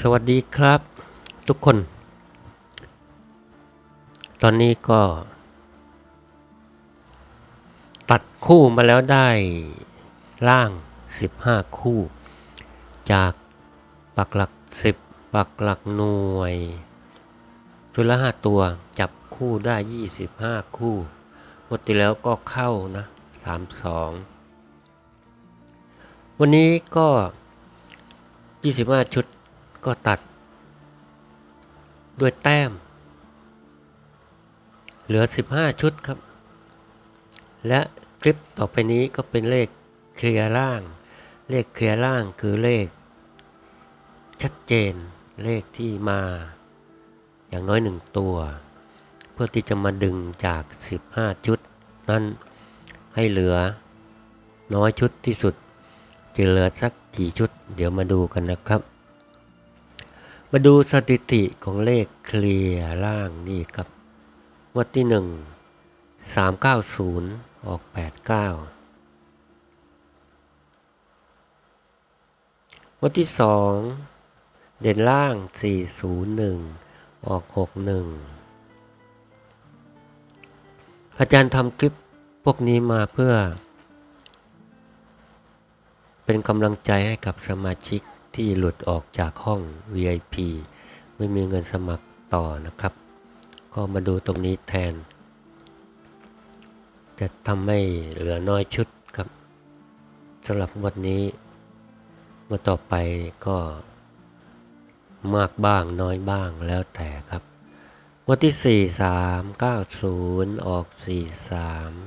สวัสดีครับทุกคน ตอนนี้ก็ ตัดคู่มาแล้วได้ล่าง 15 คู่ จากปักหลัก 10 ปักหลักหน่วย ชุดละ 5 ตัวจับคู่ได้ 25 คู่หมดที่แล้วก็เข้านะ 32 วันนี้ก็ 25 ชุด ก็ตัด ด้วยแต้ม เหลือ 15 ชุดครับ และคลิปต่อไปนี้ก็เป็นเลขเคลียร์ล่าง เลขเคลียร์ล่างคือเลข ชัดเจนเลขที่มา อย่างน้อยหนึ่งตัว เพื่อที่จะมาดึงจาก 15 ชุด นั้นให้เหลือน้อยชุดที่สุดจะเหลือสักกี่ชุด เดี๋ยวมาดูกันนะครับ มาดูสถิติของเลขเคลียร์ล่างนี่ครับวัดที่หนึ่งสามเก้าศูนย์ออกแปดเก้าวัดที่สองเด่นล่างสี่ศูนย์หนึ่งออกหกหนึ่งอาจารย์ทำคลิปพวกนี้มาเพื่อ เป็นกำลังใจให้กับสมาชิก ที่หลุดออกจากห้อง VIP ไม่มีเงินสมัครต่อนะครับ ก็มาดูตรงนี้แทน จะทำให้เหลือน้อยชุดครับสำหรับวันนี้เมื่อต่อไปก็มากบ้างน้อยบ้างแล้วแต่ครับ วันที่ 4 3 9 0 ออก 4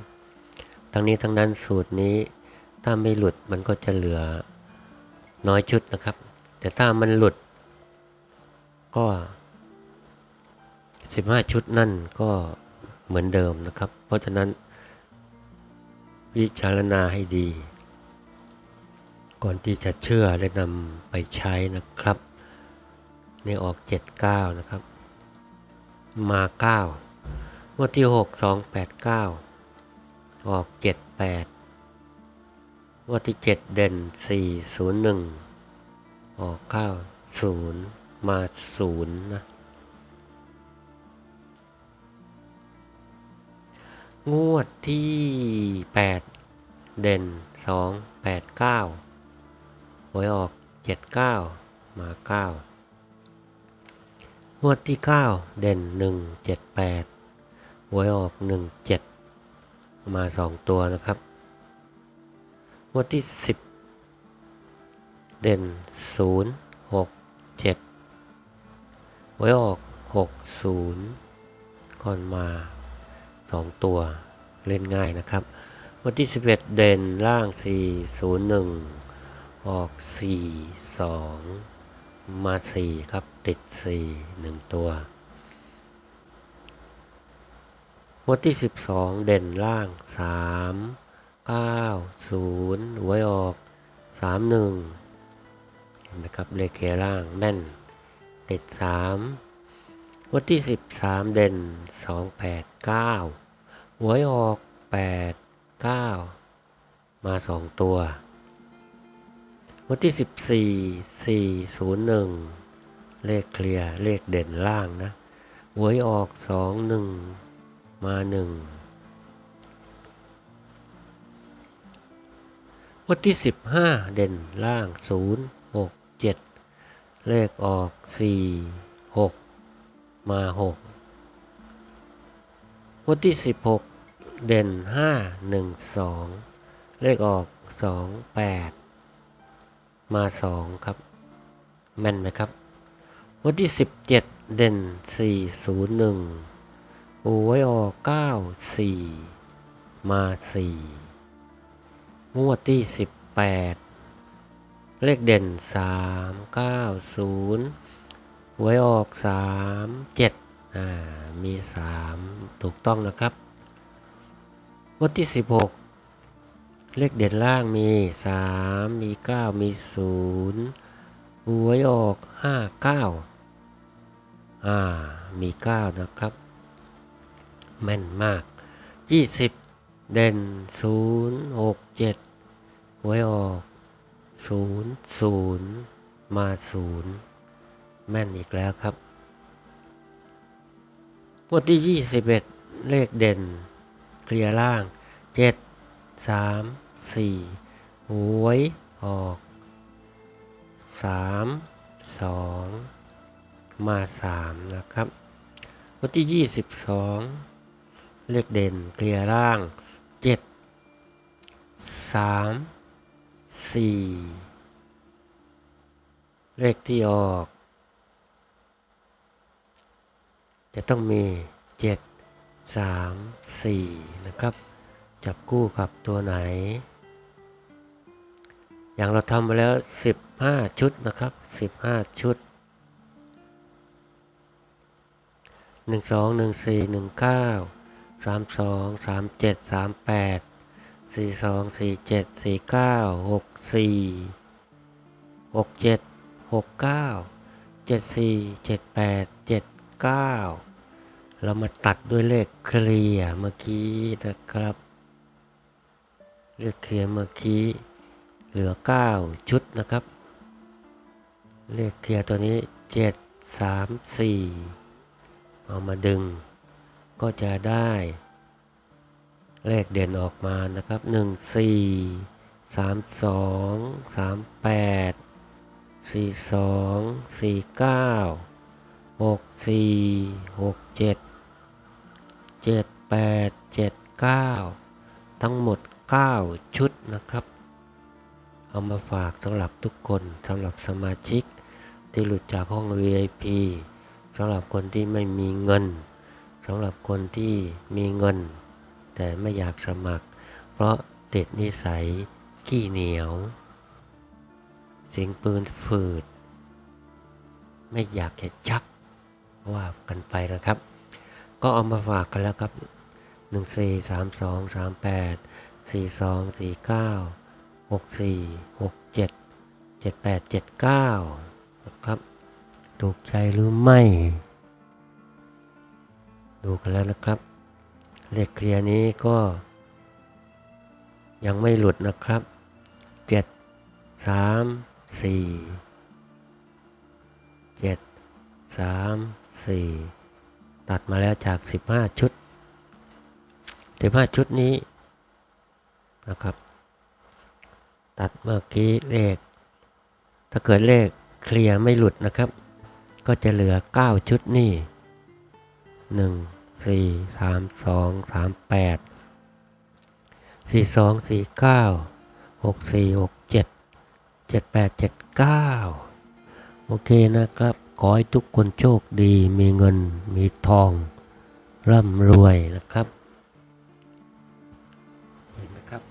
3 ทั้งนี้ทั้งนั้นสูตรนี้ถ้าไม่หลุดมันก็จะเหลือ น้อยชุดนะครับ แต่ถ้ามันหลุด ก็ 15 ชุดนั่นก็เหมือนเดิมนะครับ เพราะฉะนั้น วิจารณาให้ดี ก่อนที่จะเชื่อและนำไปใช้นะครับ ในออก 79 นะครับ มา 9 งวดที่ 6 2 8 9 ออก 78 งวดที่7เด่น4 0 1ออก9 0มา0นะงวดที่8เด่น2 8 9หวยออก79มา9งวดที่9เด่น1 7 8หวยออก1 7มา2ตัวนะครับ งวดที่ 10 เด่น 0 6 7หวยออก 6 0 ก่อนมา 2 ตัวเล่นง่ายนะครับ วันที่ 11 เด่นล่าง 4 0 1 ออก 4 2 มา 4 ครับติด 4 1 ตัววันที่ 12 เด่นล่าง 3 9 0ไว้ออก3 1เห็นไหมครับเลขเคล่างแม่น ติด3วันที่13เด่น2 8 9หวยออก8 9มา2ตัว วันที่14 4 0 1เลขเคลียร์เลขเด่นล่างนะหวยออก2 1มา1 วันที่ 15 เด่นล่าง 0 6 7 เลขออก 4 6 มา 6 วันที่ 16 เด่น 5 1 2 เลขออก 2 8 มา 2 ครับ แม่นไหมครับ วันที่ 17 เด่น 4 0 1 โอ้ยออก 9 4 มา 4 งวดที่ 18 เลขเด่น 3 9 0หวยออก 3 7อ่ามี 3 ถูกต้องนะครับ งวดที่ 16 เลขเด่นล่างมี 3 มี 9 มี 0หวยออก 5 9อ่ามี 9 นะครับ แม่นมาก 20 เด่น0 6 7หวยออก0 0มา0แม่นอีกแล้วครับงวดที่ 21 เลขเด่น เคลียร์ล่าง 7 3 4หวยออก 3 2 มา 3 นะครับงวันที่ 22 เลขเด่น เคลียร์ล่าง 7 3 4เลขที่ออก จะต้องมี7 3 4นะครับ จับคู่กับตัวไหน อย่างเราทำมาแล้ว15ชุดนะครับ15ชุด1 2 1 4 1 9 3 2 3 7 3 8 4 2 4 7 4 9 6 4 6 7 6 9 7 สี่สองสี่เจ็ดสี่เก้าหกสี่หกเจ็ดหกเก้าเจ็ดสี่เจ็ดแปดเจ็ดเก้าเรามาตัดด้วยเลขเคลียเมื่อกี้นะครับ เลขเคลียเมื่อกี้เหลือเก้าชุดนะครับ เลขเคลียตัวนี้เจ็ดสามสี่เอามาดึงก็จะได้ เลขเด่นออกมานะครับ1 4 3 2 3 8สี่สองสี่เก้าหกสี่หกเจ็ดเจ็ดแปดเจ็ดเก้าทั้งหมดเก้าชุดนะครับ เอามาฝากสำหรับทุกคนสำหรับสมาชิกที่หลุดจากห้อง VIP สำหรับคนที่ไม่มีเงินสำหรับคนที่มีเงิน แต่ไม่อยากสมัคร เพราะติดนิสัยขี้เหนียว เสียงปืนฝืด ไม่อยากจะชักว่ากันไปนะครับ ก็เอามาฝากกันแล้วครับ 1 4 3 2 3 8 4 2 4 9 6 4 6 7 7 8 7 9นะครับ ถูกใจหรือไม่ ดูกันแล้วนะครับ เลขเคลียร์นี้ก็ ยังไม่หลุดนะครับ7 3สี่เจ็ดสามสี่ตัดมาแล้วจากสิบห้าชุดสิบห้าชุดนี้นะครับ ตัดเมื่อกี้เลข ถ้าเกิดเลขเคลียร์ไม่หลุดนะครับ ก็จะเหลือ 9 ชุดนี่ 1 4 3 2 3 8 4 2 4 9 6 4 6 7เจ็ดแปดเจ็ดเก้าโอเคนะครับ ขอให้ทุกคนโชคดีมีเงินมีทอง ร่ำรวยนะครับเห็นไหมครับ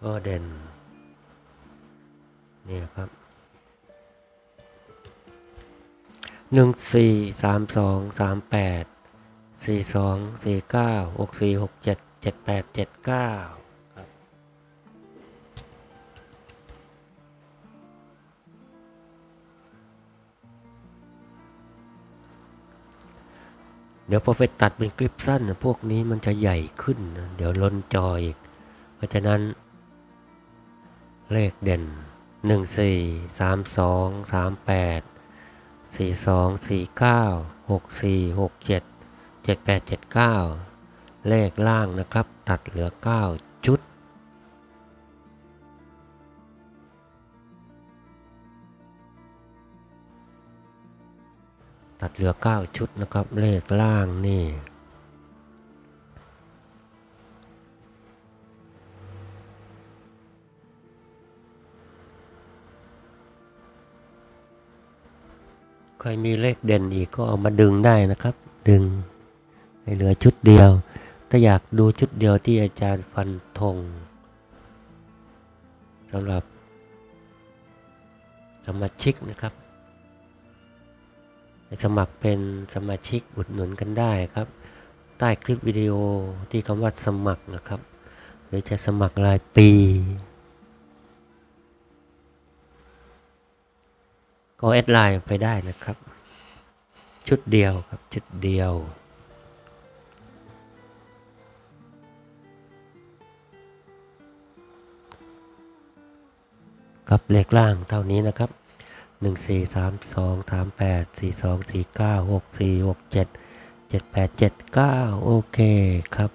ก็เด่นนี่ครับ หนึ่งสี่สามสองสามแปดสี่สองสี่เก้าหกสี่หกเจ็ดเจ็ดแปดเจ็ดเก้าเดี๋ยวพอไปตัดเป็นคลิปสั้นนะพวกนี้มันจะใหญ่ขึ้นนะเดี๋ยวล้นจออีก เพราะฉะนั้น เลขเด่นหนึ่งสี่สาม สี่สองสี่เก้าหกสี่หกเจ็ดเจ็ดแปดเจ็ดเก้าเลขล่างนะครับ ตัดเหลือเก้าชุด ตัดเหลือเก้าชุดนะครับ เลขล่างนี่ รมีเลขเด่นอีกก็เอามาดึงได้นะครับ ดึงให้เหลือชุดเดียว ถ้าอยากดูชุดเดียวที่อาจารย์ฟันธงสำหรับสมาชิกนะครับสมัครเป็นสมาชิกอุดหนุนกันได้ครับ ใต้คลิปวิดีโอที่คำว่าสมัครนะครับ หรือจะสมัครรายปี ก็แอดไลน์ไปได้นะครับ ชุดเดียวครับ ชุดเดียว กับเลขล่างเท่านี้นะครับหนึ่งสี่สามสองสามแปดสี่สองสี่เก้าหกสี่หกเจ็ดเจ็ดแปดเจ็ดเก้าโอเคครับ